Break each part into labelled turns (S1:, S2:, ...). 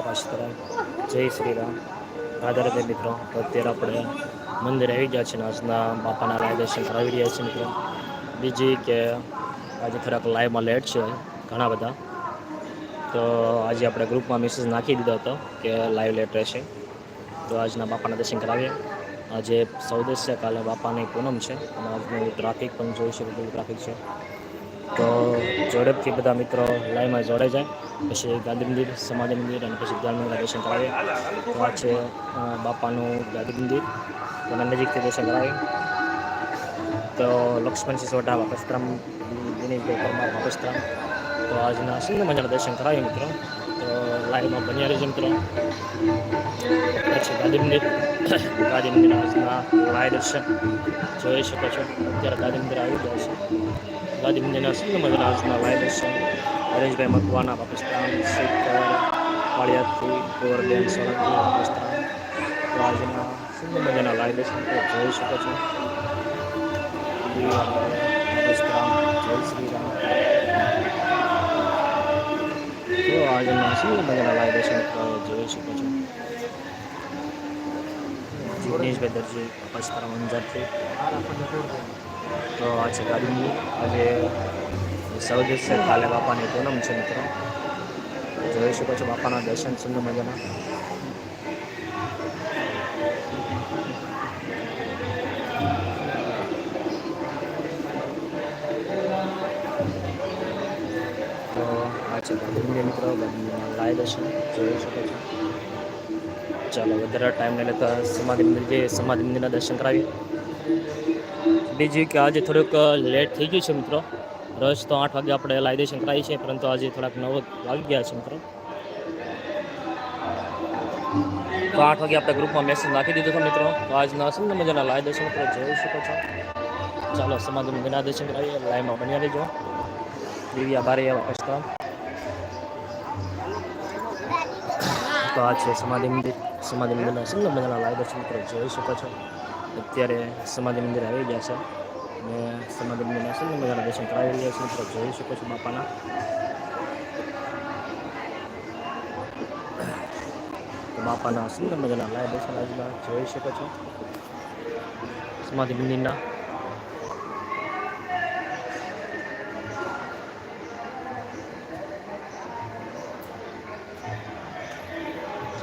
S1: પાસ્તરામ જય શ્રી રામ રાધા મિત્રો અત્યારે આપણે મંદિર આવી ગયા છે ને આજના બાપાના રાય દર્શન કરાવી રહ્યા છે મિત્રો. બીજી કે આજે થોડાક લાઈવમાં લેટ છે ઘણા બધા. તો આજે આપણે ગ્રુપમાં મેસેજ નાખી દીધો હતો કે લાઈવ લેટ રહેશે. તો આજના બાપાના દર્શન કરાવીએ. આજે સૌદેશ કાલે બાપાની પૂનમ છે. અને આજનું ટ્રાફિક પણ જોઈ બધું ટ્રાફિક છે. તો ઝડપથી બધા મિત્રો લાઈનમાં જોડાઈ જાય. પછી ગાંધી મંદિર, સમાધિ મંદિર અને પછી ધ્યાન દર્શન કરાવીએ. તો આ છે બાપાનું ગાંધી મંદિર. તેના નજીકથી દર્શન કરાવીએ. તો લક્ષ્મણ સિસોડા વાપસ્ત્રામ દિનેશભાઈ પરમાર વાપસ્ત્રામ તો આજના સુંદર મજાના દર્શન કરાવીએ મિત્રો. તો લાઈવમાં બન્યા રહેજો મિત્રો પછી ગાંધી મંદિર ગાંધી મંદિરના લાય દર્શન જોઈ શકો છો, અત્યારે ગાંધી મંદિર આવી ગયા છે. ગાંધી મંદિરના સુંદર મજાના આજના લાય દર્શન હરેશભાઈ મકવાના પાકિસ્તાન શેખર કાળિયાથી ગોવર્ધન, સોલંકી, પાકિસ્તાન આજના સુંદર મજાના લાય દર્શન જોઈ શકો છો. પાકિસ્તાન, જય શ્રી રામ. તો હશે ને બધાના તો જોઈ શકો છો. જિગ્નેશભાઈ દરજી પાકિસ્તાન અંજારથી. તો આ છે ગાડીની. આજે સૌદેશ છે, કાલે બાપાની પૂનમ છે, મિત્રો. જોઈ શકો છો બાપાના દર્શન, સુંદર મજાના. છે. ગાંધી મિત્રો ગાંધીના લાય દર્શન જોઈ શકો છો. ચાલો, વધારે ટાઈમ નહીં લેતા સમાધિ મંદિર જે સમાધિ મંદિરના દર્શન કરાવીએ. બીજી કે આજે થોડુંક લેટ થઈ ગયું છે મિત્રો. રસ તો આઠ વાગે આપણે લાઈ દર્શન કરાવી છે પરંતુ આજે થોડાક નવ વાગી ગયા છે મિત્રો. તો આઠ વાગે આપણે ગ્રુપમાં મેસેજ નાખી દીધો હતો મિત્રો. તો આજના સુંદર મજાના લાય દર્શન મિત્રો જોઈ શકો છો. ચાલો, સમાધિ મંદિરના દર્શન કરાવીએ. લાઈવમાં બન્યા રહેજો. દિવ્યા બારે વાપસતા તો આ છે સમાધિ મંદિર. સમાધિ મંદિરના સુંદર મજાના લાઈવ દર્શન મિત્રો જોઈ શકો છો. અત્યારે સમાધિ મંદિર આવી ગયા છે. અને સમાધિ મંદિરના સુંદર મજાના દર્શન કરાવી રહ્યા છે મિત્રો. જોઈ શકો છો બાપાના. બાપાના સુંદર મજાના લાઈવ દર્શન આજના જોઈ શકો છો. સમાધિ મંદિરના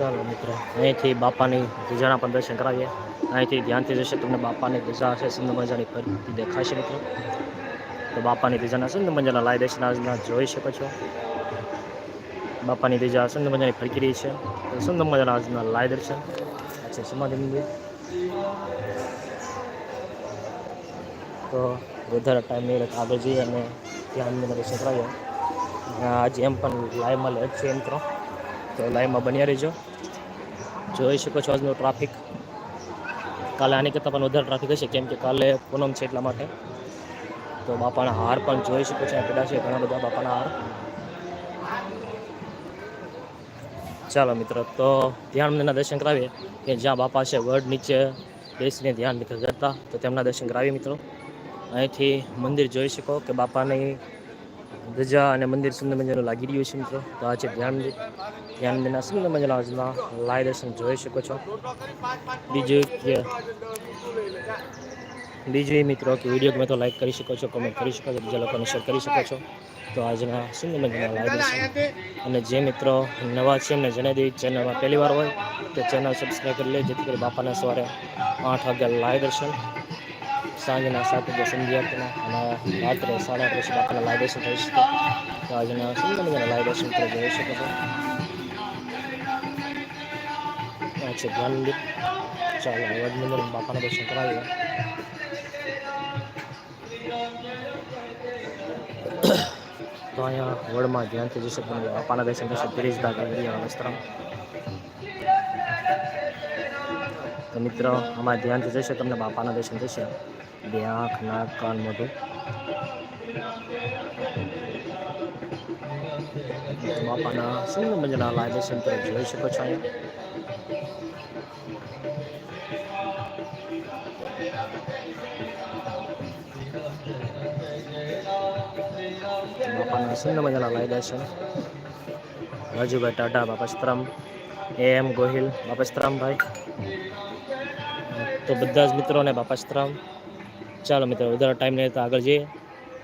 S1: ચાલો મિત્રો, અહીંથી બાપાની ધજાના પણ દર્શન કરાવીએ. અહીંથી ધ્યાનથી જશે તમને બાપાની ધજા હશે સુંદર મજાની ફરતી દેખાશે મિત્રો. તો બાપાની બીજાના સુંદર મજાના લાય દર્શન આજના જોઈ શકો છો. બાપાની બીજા સુંદર મજાની ફરકી રહી છે. તો સુંદર મજાના આજના લાય દર્શન. છે સમાધિ મંદિર. તો વધારે ટાઈમ નહીં રહેતા આગળ જઈએ અને અંદર દર્શન કરાવીએ. આજે એમ પણ લાઈવમાં લેટ છે મિત્રો. તો લાઈવમાં બન્યા રહેજો. જોઈ શકો છો આજનો ટ્રાફિક કાલે આની કરતાં પણ વધારે ટ્રાફિક હશે, કેમ કે કાલે પૂનમ છે એટલા માટે. તો બાપાના હાર પણ જોઈ શકો છો પેડા છે, ઘણા બધા બાપાના હાર. ચાલો મિત્રો, તો ધ્યાન મંદિરના દર્શન કરાવીએ, કે જ્યાં બાપા છે વડ નીચે બેસીને ધ્યાન કરતા, તો તેમના દર્શન કરાવીએ મિત્રો. અહીંથી મંદિર જોઈ શકો કે બાપાની ધજા અને મંદિર સુંદર મજાનું લાગી રહ્યું છે મિત્રો. તો આ છે ધ્યાન ધ્યાન મંદિરના સુંદર મજાના આજના લાય દર્શન જોઈ શકો છો. બીજું કે બીજું એ મિત્રો કે વીડિયો ગમે તો લાઈક કરી શકો છો કમેન્ટ કરી શકો છો, બીજા લોકોને શેર કરી શકો છો. તો આજના સુંદર મજાના લાઈવ દર્શન. અને જે મિત્રો નવા છે એમને જણાવી દેવી ચેનલમાં પહેલી વાર હોય તો ચેનલ સબસ્ક્રાઈબ કરી લે જેથી કરી બાપાના સવારે આઠ વાગ્યા લાઈવ દર્શન. સાંજના સાત વાગે સંધ્યાર્થના અને રાત્રે સાડા આઠ પછી બાપાના લાઈવ દર્શન થઈ શકે. તો આજના સુંદર મજાના લાઈવ દર્શન મિત્રો જોઈ શકો છો. આ છે ચાલો વડ નંબર બાપાના દર્શન કરાવીએ. તો અહીંયા વડમાં ધ્યાનથી જશે, પણ બાપાના દર્શન થશે ગિરીશદા ગેલેરિયા વસ્ત્રમ. તો મિત્રો, આમાં ધ્યાનથી જશે, તમને બાપાના દર્શન થશે. બે આંખ નાક કાન મોઢું બાપાના સુંદર મજાના લાય દર્શન તમે જોઈ શકો છો અહીંયા બાપાના સુંદર મજાના લાય દર્શન રાજુભાઈ ટાટા બાપસ્તરામ એ એમ ગોહિલ બાપસ્તરામભાઈ તો બધા જ મિત્રોને બાપસ્તરામ ચાલો મિત્રો, વધારે ટાઈમ નહીં તો આગળ જઈએ.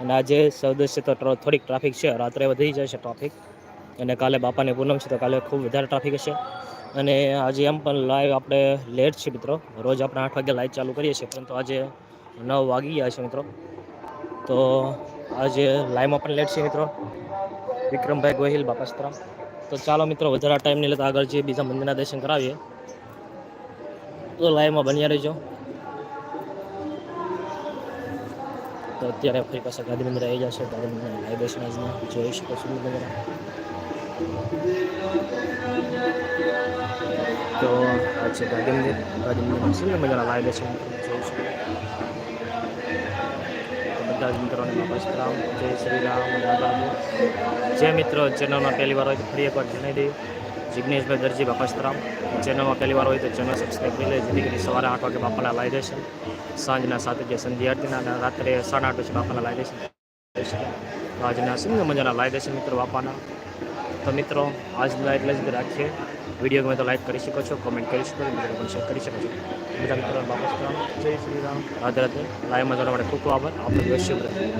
S1: અને આજે સૌદસ્ય તો થોડીક ટ્રાફિક છે, રાત્રે વધી જાય છે ટ્રાફિક અને કાલે બાપાની પૂનમ છે તો કાલે ખૂબ વધારે ટ્રાફિક હશે. અને આજે એમ પણ લાઈવ આપણે લેટ છે મિત્રો. રોજ આપણે આઠ વાગે લાઈવ ચાલુ કરીએ છીએ, પરંતુ આજે નવ વાગી ગયા છે મિત્રો. તો આજે લાઈવમાં પણ લેટ છે મિત્રો. વિક્રમભાઈ ગોહિલ બાપાસ્તરામ તો ચાલો મિત્રો, વધારે ટાઈમ નહીં લેતા આગળ જઈએ, બીજા મંદિરના દર્શન કરાવીએ. તો લાઈવમાં બન્યા રહેજો. તો અત્યારે ફરી પાછા ગાંધી મંદિર આવી જશે. ગાંધી મંદિર લાઈવ દર્શન આજના. જોઈ શકો છો મંદિર તો આ છે ગાંધી મંદિર. ગાંધી મંદિરમાં સુંદર મજાના લાઈવ દર્શન જોઈ શકો બધા જ મિત્રોને નમસ્કાર જય શ્રી રામ. રામ જે મિત્રો ચેનલમાં પહેલી વાર હોય ફરી એકવાર જણાવી દઈએ. જિગ્નેશભાઈ દરજી બાપસ્તરામ ચેનલમાં પહેલી વાર હોય તો ચેનલ સબસ્ક્રાઈબ કરી લે જેથી કરી સવારે આઠ વાગે બાપાના લાઈ દેશે. સાંજના સાત વાગે સંધ્યા આરતીના અને રાત્રે સાડા આઠ વાગે બાપાના લાઈ દેશે. આજના સિંહ મજાના લાઈ દેશે મિત્રો બાપાના. તો મિત્રો આજના એટલે જ રાખીએ. વીડિયો ગમે તો લાઈક કરી શકો છો કોમેન્ટ કરી શકો છો મિત્રો પણ શેર કરી શકો છો. બધા મિત્રો બાપાસ્તરામ જય શ્રી રામ. રાધે રાધે. લાઈવમાં જોવા માટે ખૂબ ખૂબ આભાર. આપણો દિવસ શુભ રહે.